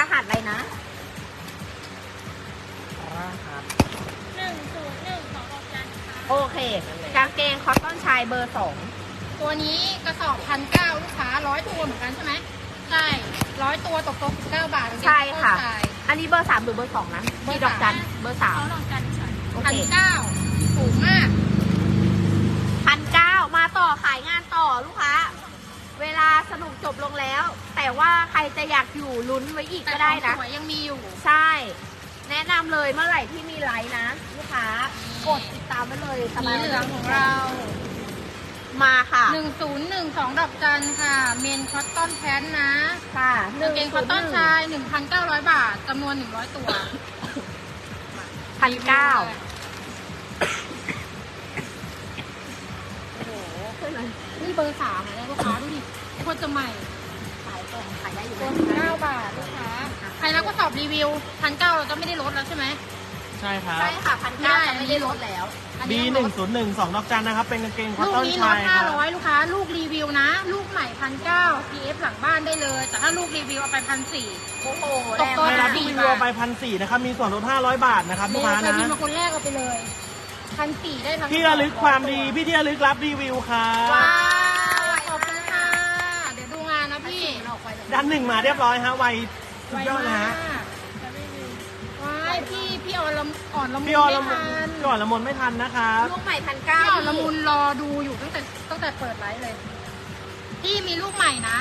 รหัสอะไรนะรหัสหนึ่งศูนย์หนึ่งของออกจันค่ะโอเค กางเกงคอตตอนชายเบอร์สองตัวนี้กระสอบพันเก้าลูกค้าร้อยตัวเหมือนกันใช่ไหมใช่ร้อยตัวตกตกเก้าบาทใช่ค่ะใช่อันนี้เบอร์สามหรือเบอร์สองนะเบอร์ที่ดอกจันสามเบอร์สามเขาลองกันค่ะโอพัเคนเก้าถูกมากพันเก้ามาต่อขายงานต่อลูกค้า เวลาสนุกจบลงแล้ว แต่ว่าใครจะอยากอยู่ลุ้นไว้อีกแต่ก็ขได้องนะสวยยังมีอยู่ ใช่ แนะนำเลยเมื่อไหร่ที่มีไลน์นะลูกค้ากดติดตามไว้เลยสสีบายเหลืองของเรา มาค่ะหนึ่งศูนย์หนึ่งสองดอกจันค่ะ เมนคอตตอนแพนนะค่ะกางเกงคอตตอนชายหนึ่งพันเก้าร้อยบาทจำนวนหนึ่งร้อยตัวพันเก้า นี่เบอร์สามเลยลูกค้าดูดิโคตรจะใหม่ขายตรงขายได้อยู่ตัวเก้าบาทลูกค้าใครรับก็สอบรีวิวพันเก้าเราจะไม่ได้ลดแล้วใช่ไหมใช่ครับ ใช่ค่ะพันเก้าจะไม่ได้ลดแล้วอัน B นี้หนึ่งศูนย์หนึ่งสองดอกจันนะครับ เป็นกางเกงคอตลูกตอนนี้ลชาดยคห้ารับร้อยลูกค้า ลูกรีวิวนะ ลูกใหม่พันเก้า PF หลังบ้านได้เลย แต่ถ้าลูกรีวิวเอาไปพันสี่โอ้โหตกตัวใครแรงรับมากที่รีวิวไปพันสี่นะครับ มีส่วนลดห้าร้อยบาทนะครับลูกค้าใครนะพิมพ์มาคนแรกเอาไปเลย พันสี่ได้ทั้งที่ระลึกความดี พี่ที่ระลึกรับรีวิวครัว้าบวขอบคุณค่ะ เดี๋ยวดูงานนะพี่ด้านหนึ่งมาเรียบร้อยฮะไวสุดยอดนะฮะว้ายพี่พี่อ่อนละอ่อนละมุนพี่ออนละมุไม่นทันก่อนละมุนไม่ทันนะครับลูกใหม่พันเก้าพี่อ่อนละมุนรอดูอยู่ตั้งแต่ตั้งแต่เปิดไลฟ์เลย พี่มีลูกใหม่นะ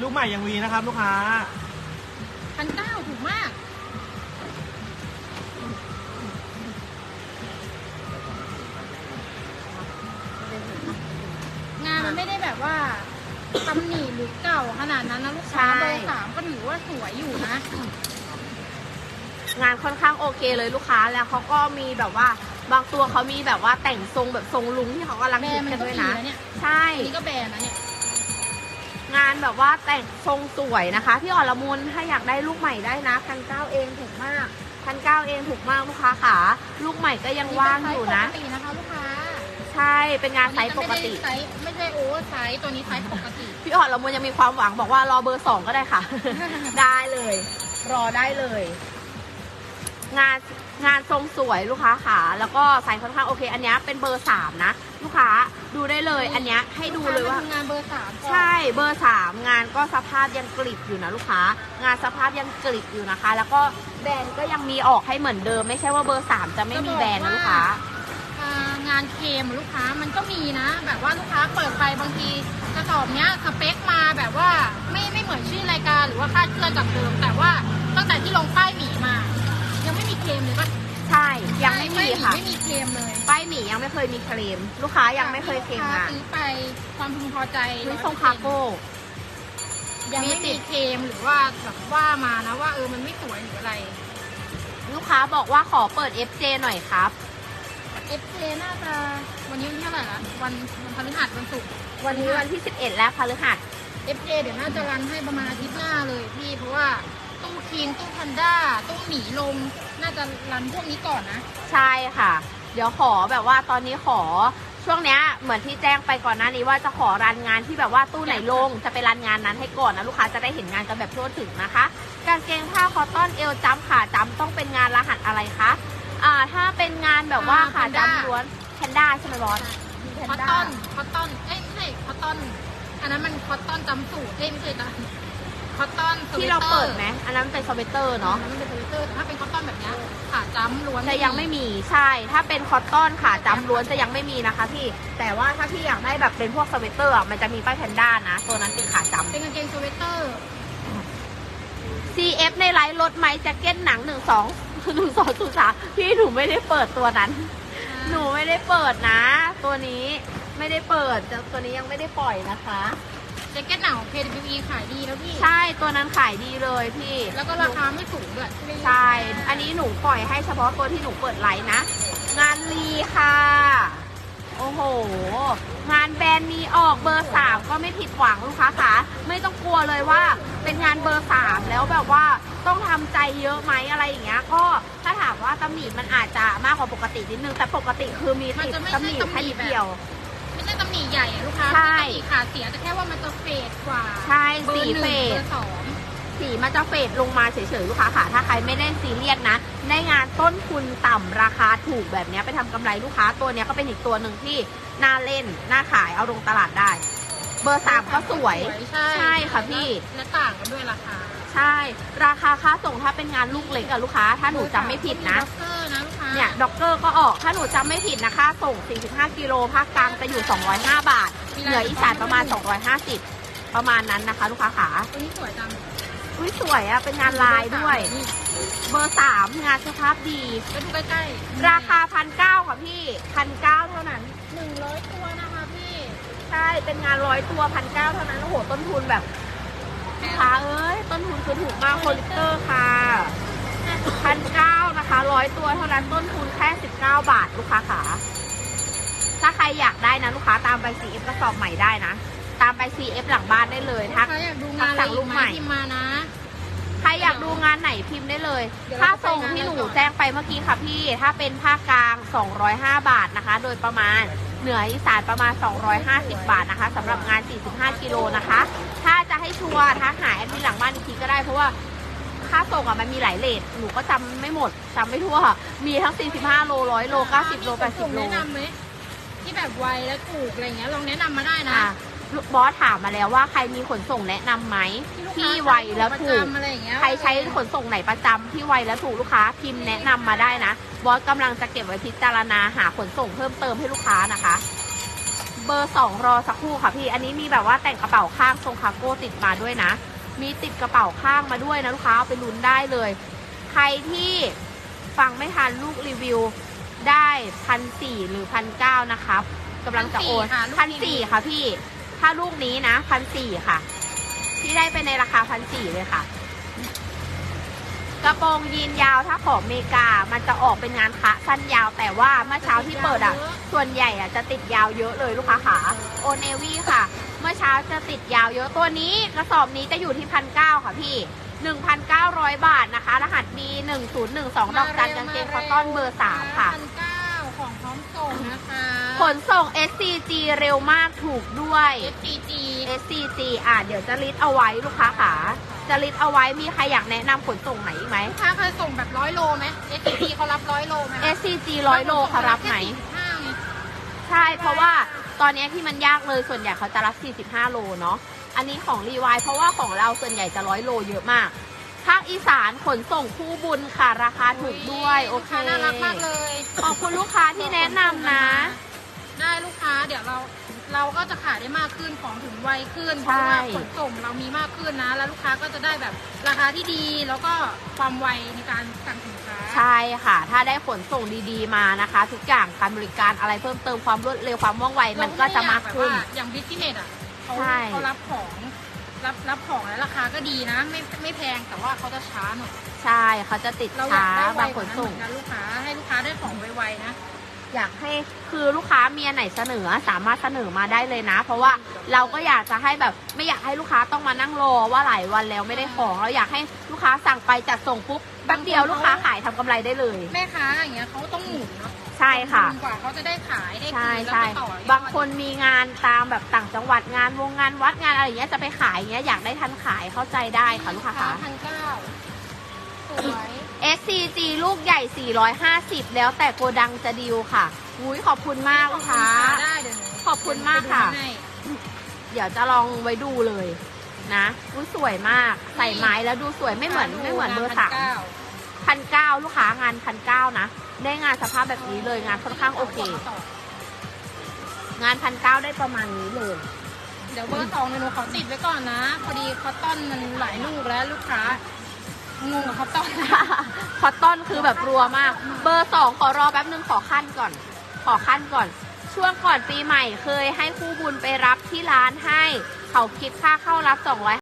ลูกใหม่ยังมีนะครับ ลูกค้าพันเก้า ว่าตำหนิหรือเก่าขนาดนั้นนะลูกค้าเบอร์สามก็ถือว่าสวยอยู่นะ งานค่อนข้างโอเคเลยลูกค้าแล้วเขาก็มีแบบว่าบางตัวเขามีแบบว่าแต่งทรงแบบทรงลุงที่เขากำลังแบรฮินตด์มันกันก็ด้วยดีนะ นะเนี่ยใช่ อันนี้ก็แบรนด์นะเนี่ยงานแบบว่าแต่งทรงสวยนะคะ พี่อ่อนละมุนถ้าอยากได้ลูกใหม่ได้นะพันเก้าเองถูกมากพันเก้าเองถูกมากลูกค้าขาลูกใหม่ก็ยังว่างอยู่นะ ปกตินะคะลูกค้า ใช่เป็นงานไซส์ปกติ ไซส์ไม่ใช่โอเวอร์ไซส์ตัวนี้ไซส์ปกติ พี่อ่อนละมุนยังมีความหวังบอกว่ารอเบอร์สองก็ได้ค่ะ ได้เลย รอได้เลย งานงานทรงสวยลูกค้าขาแล้วก็ไซส์ค่อนข้างโอเค อันเนี้ยเป็นเบอร์สามนะ ลูกค้าดูได้เลย อันเนี้ยให้ดูเลยว่าทำงานเบอร์สามก่อนใช่เบอร์สามงานก็สภาพยังกริบอยู่นะลูกค้า งานสภาพยังกริบอยู่นะคะ แล้วก็แบรนด์ก็ยังมีออกให้เหมือนเดิม ไม่ใช่ว่าเบอร์สามจะไม่มีแบรนด์นะลูกค้าอ่า งานเคมลูกค้ามันก็มีนะ แบบว่าลูกค้าเปิดไปบางทีกระสอบเนี้ยสเปคมาแบบว่าไม่ไม่เหมือนชื่อรายการหรือว่าคาดเคลื่อนจากเดิม แต่ว่าตั้งแต่ที่ลงป้ายหมีมา ยังไม่มีเคลมเลยปะใช่ ยังไม่มีป้ายหค่ะ ไม่มีเคลมเลย ป้ายหมียังไม่เคยมีเคลมลูกค้ายังไม่เคยเคลมลูกงานซื้อไปความพึงพอใจนี่ทรงคาโก้ยังไม่มีเคลมหรือว่าแบบว่ามานะว่าเออมันไม่สวยหรืออะไร ลูกค้าบอกว่าขอเปิด FJ หน่อยครับ FJ น่าจะวันนี้วันที่เท่าไหร่ละวันวันพฤหัสวันศุกร์ วันนี้วันที่ 11 แล้วพฤหัส FJ เดี๋ยวน่าจะรันให้ประมาณอาทิตย์หน้าเลยพี่ เพราะว่าตู้คีนตู้พันด้าตู้หมีลง น่าจะรันพวกนี้ก่อนนะ ใช่ค่ะ เดี๋ยวขอแบบว่าตอนนี้ขอช่วงเนี้ยเหมือนที่แจ้งไปก่อนหน้านี้ว่าจะขอรันงานที่แบบว่าตู้ไหนลง จะไปรันงานนั้นให้ก่อนนะลูกค้าจะได้เห็นงานกันแบบทั่วถึงนะคะ กางเกงผ้าคอตตอนเอวจ้ำขาจ้ำต้องเป็นงานรหัสอะไรคะ อ่าถ้าเป็นงานแบบว่าอ่าขา Panda จ้ำล้วนแพนด้าใช่ไหมบอสมีคอต Panda ตอนคอตตอนเอ้ยไม่ใช่คอตตอน อันนั้นมันคอตตอนจำสูตรเอ้ยไม่ใช่จ้ะคอตตอนที่เราเปิดไหมอันนั้นเป็นสเวตเตอร์เนาะอันนั้นมันเป็นสเวตเตอร์แต่ถ้าเป็นคอตตอนแบบเนี้ยขาจ้ำล้วนจะยังไม่มีใช่ ถ้าเป็นคอตตอนขาจำล้วนจะยังไม่มีนะคะพี่แต่ว่าถ้าพี่อยากได้แบบเป็นพวกสเวตเตอร์อะมันจะมีป้ายแพนด้านะตัวนั้นเป็นขาจำเป็นกางเกงสเวตเตอร์ CF ในไลฟ์ลดไหมแจ็คเก็ตหนังหนึ่งสอง หนึ่งสองศูนย์สามพี่หนูไม่ได้เปิดตัวนั้น หนูไม่ได้เปิดนะ ตัวนี้ไม่ได้เปิดแต่ตัวนี้ยังไม่ได้ปล่อยนะคะ แจ็คเก็ตหนาว KWE ขายดีแล้วพี่ ใช่ตัวนั้นขายดีเลยพี่แล้วก็ราคาไม่สูงด้วยใช่ อันนี้หนูปล่อยให้เฉพาะตัวที่หนูเปิดไลฟ์นะ งานลีค่ะ โอ้โห งานแบรนด์มีออกเบอร์สามก็ไม่ผิดหวังลูกค้าคะไม่ต้องกลัวเลยว่าเป็นงานเบอร์สามแล้วแบบว่า ต้องทำใจเยอะไหมอะไรอย่างเงี้ย ก็ถ้าถามว่าตำหนิมันอาจจะมากกว่าปกตินิดนึงแต่ปกติคือมีติดตำหนิแค่นิดเดียวไม่ใช่ตำหนิใหญ่อะลูกค้าใช่ไม่ใช่ตำหนิขาเสียแต่แค่ว่ามันจะเฟดกว่าใช่เบอสีร์หนึ่งเฟเบดอร์สองสีมันจะเฟดลงมาเฉยๆลูกค้าค่ะ ถ้าใครไม่ได้ซีเรียสนะได้งานต้นทุนต่ำราคาถูกแบบเนี้ยไปทำกำไรลูกค้าตัวเนี้ยก็เป็นอีกตัวหนึ่งที่น่าเล่นน่าขายเอาลงตลาดได้ เบอร์สามก็สวย ใช่ใช่ค่ะพี่และต่างกันด้วยราคา ใช่ ราคาค่าส่งถ้าเป็นงานลูกเล็กกับลูกค้า ถ้าหนูจำไม่ผิดนะ ด็อกเกอร์นะลูกค้าเนี่ยด็อกเกอร์ก็ออกถ้าหนูจำไม่ผิดนะคะส่ง 45 กิโลภาคกลางจะอยู่ 205 บาท เหนืออีสานประมาณ 250 ประมาณนั้นนะคะ ลูกค้าขาตัวนี้สวยจังอุ้ยสวยอะเป็นงานลายด้วย นี่เบอร์สามงานสภาพดี ไปดูใกล้ๆราคาพันเก้าค่ะพี่พันเก้าเท่านั้น หนึ่งร้อยตัวนะคะพี่ ใช่ เป็นงานร้อยตัวพันเก้าเท่านั้น โอ้โห ต้นทุนแบบ ลูกค้าเอ้ยต้นทุนคือถูกมากโคลิเตอร์ค่ะพันเก้านะคะร้อยตัวเท่านั้นต้นทุนแค่สิบเก้าบาทลูกค้าขาถ้าใครอยากได้นะลูกค้าตามไป CF กระสอบใหม่ได้นะ ตามไป CF หลังบ้านได้เลยทักใครอยากดูงานอะไรสั่งลูอีกกใหไหม่มพิมพ์มานะ ใครอยากดูงานไหนพิมพ์ได้เลยเดี๋ยวค่าเราจะส่งไปงานที่หนูกันก่อนแจ้งไปเมื่อกี้ค่ะพี่ ถ้าเป็นภาคกลาง 205 บาทนะคะ โดยประมาณเหนืออีสานประมาณ 250 บาทนะคะสำหรับงาน 45 กิโลนะคะ ถ้าจะให้ชั วร์ทักหาแอดมินหลังบ้านอีกทีก็ได้เพราะว่าค่าส่งอะมันมีหลายเลทหนูก็จำไม่หมดจำไม่ทั่ว มีทั้ง 45 โล 100 โล 90 โล 80 โล แนะนำไหมที่แบบไวและถูกอะไรเงี้ยลองแนะนำมาได้นะ อะบอสถามมาแล้วว่าใครมีขนส่งแนะนำไหมที่ที่ลูกค้าไวแล้วประถูกจำอะไรอย่างเงี้ยใครใช้ขนส่งไหนประจำที่ไวและถูกลูกค้าพิมพ์แนะนำมาได้นะ บอสกำลังจะเก็บไว้พิจารณาหาขนส่งเพิ่มเติมให้ลูกค้านะคะ เบอร์สองรอสักครู่ค่ะพี่ อันนี้มีแบบว่าแต่งกระเป๋าข้างทรงคาร์โก้ติดมาด้วยนะ มีติดกระเป๋าข้างมาด้วยนะลูกค้าเอาไปลุ้นได้เลย ใครที่ฟังไม่ทันลูกรีวิวได้พันสี่หรือพันเก้านะครับกำลังจะโอนค่ะลูกพันสี่ค่ะพี่ ถ้าลูกนี้นะพันสี่ค่ะ ที่ได้ไปในราคาพันสี่เลยค่ะ กระโปรงยีนยาวถ้าของอเมริกา มันจะออกเป็นงานคะสั้นยาวแต่ว่าเมื่อเช้าที่เปิดอะ ส่วนใหญ่อะจะติดยาวเยอะเลยลูกค้าขาโอเนวี่ค่ะ เมื่อเช้าจะติดยาวเยอะตัวนี้กระสอบนี้จะอยู่ที่พันเก้าค่ะพี่ 1,900 บาทนะคะ รหัส B 1012ดอกจันกางเกงคอตตอนเบอร์ 3 ค่ะพันเก้าของพร้อมส่งนะคะขนส่ง SCG เร็วมากถูกด้วย SCG SCG อะเดี๋ยวจะลิสต์เอาไว้ลูกค้าขา จะลิสต์เอาไว้มีใครอยากแนะนำขนส่งไหนอีกไหมลูกค้าเคยส่งแบบร้อยโลไหม SCG เขารับร้อยโลไหม SCG ร้อยโลเขารับไหมห้าไงใช่ เพราะว่าตอนนี้ที่มันยากเลยส่วนใหญ่เขาจะรับ 45 โลเนาะ อันนี้ของรีวายเพราะว่าของเราส่วนใหญ่จะร้อยโลเยอะมาก ภาคอีสานขนส่งคู่บุญค่ะ ราคาถูกด้วย โอเคลูกค้าน่ารักมากเลยขอบคุณลูกค้าที่แนะนำนะ ได้ลูกค้าเดี๋ยวเรา เราก็จะขายได้มากขึ้นของถึงไวขึ้นเพใช่ ราะว่าขนส่งเรามีมากขึ้นนะ แล้วลูกค้าก็จะได้แบบราคาที่ดีแล้วก็ความไวในการสั่งสินค้า ใช่ค่ะ ถ้าได้ขนส่งดีๆมานะคะ ทุกอย่างการบริการอะไรเพิ่มเติมความรวดเร็วความว่องไวมันก็จะมากขึ้น เรไได้อยแบบว่าอย่างบิสกิเนตอะเขาใช่ เขารับของรับรับของแล้วราคาก็ดีนะ ไม่ไม่แพงแต่ว่าเขาจะช้าหน่อยใช่เขาจะติดเราอยาช้ากได้ไวบางกขว่านนั้นเหส่ง มือนกันลูกค้าให้ลูกค้าได้ของไวๆนะ อยากให้คือลูกค้ามีอันไหนเสนอสามารถเสนอมาได้เลยนะ เพราะว่าเราก็อยากจะให้แบบไม่อยากให้ลูกค้าต้องมานั่งรอว่าหลายวันแล้วไม่ได้ของเราอยากให้ลูกค้าสั่งไปจัดส่งปุ๊บแป๊บเดียวลูกค้าขายทำกำไรได้เลย แม่ค้าอย่างเงี้ยเขาต้องหมุนเนาะใช่ค่ะ จนกว่าเขาจะได้ขายได้ใช่คืนแล้วใช่ก็ต่อยอด บางคนมีงานตามแบบต่างจังหวัดงานวงงานวัดงานอะไรอย่างเงี้ยจะไปขายอย่างเงี้ยอยากได้ทันขายเข้าใจได้ค่ะลูกค้าค่ะ พันเก้าสวย SCG ลูกใหญ่ 450 แล้วแต่โกดังจะดีลค่ะอุ้ยขอบคุณมากลูกค้า ได้เดี๋ยวหนูขอบคุณมากค่ะเดี๋ยวหนูให้เดี๋ยวจะลองไว้ดูเลยนะอุ้ยสวยมาก ใส่ไม้แล้วดูสวยไม่เหมือนไม่เหมือนเบอร์สาม1,900พันเก้าลูกค้างานพันเก้านะ ได้งานสภาพแบบนี้เลยงานค่อนข้างโอเค งานพันเก้าได้ประมาณนี้เลย เดี๋ยวเบอร์สองเดี๋ยวหนูขอติดไว้ก่อนนะ พอดีคอตตอนมันหลายลูกแล้วลูกค้า งงกับคอตตอนคอตตอนคือแบบรัวมาก เบอร์สองขอรอแป๊บนึงขอขั้นก่อน ขอขั้นก่อน ช่วงก่อนปีใหม่เคยให้คู่บุญไปรับที่ร้านให้ เขาคิดค่าเข้ารับ200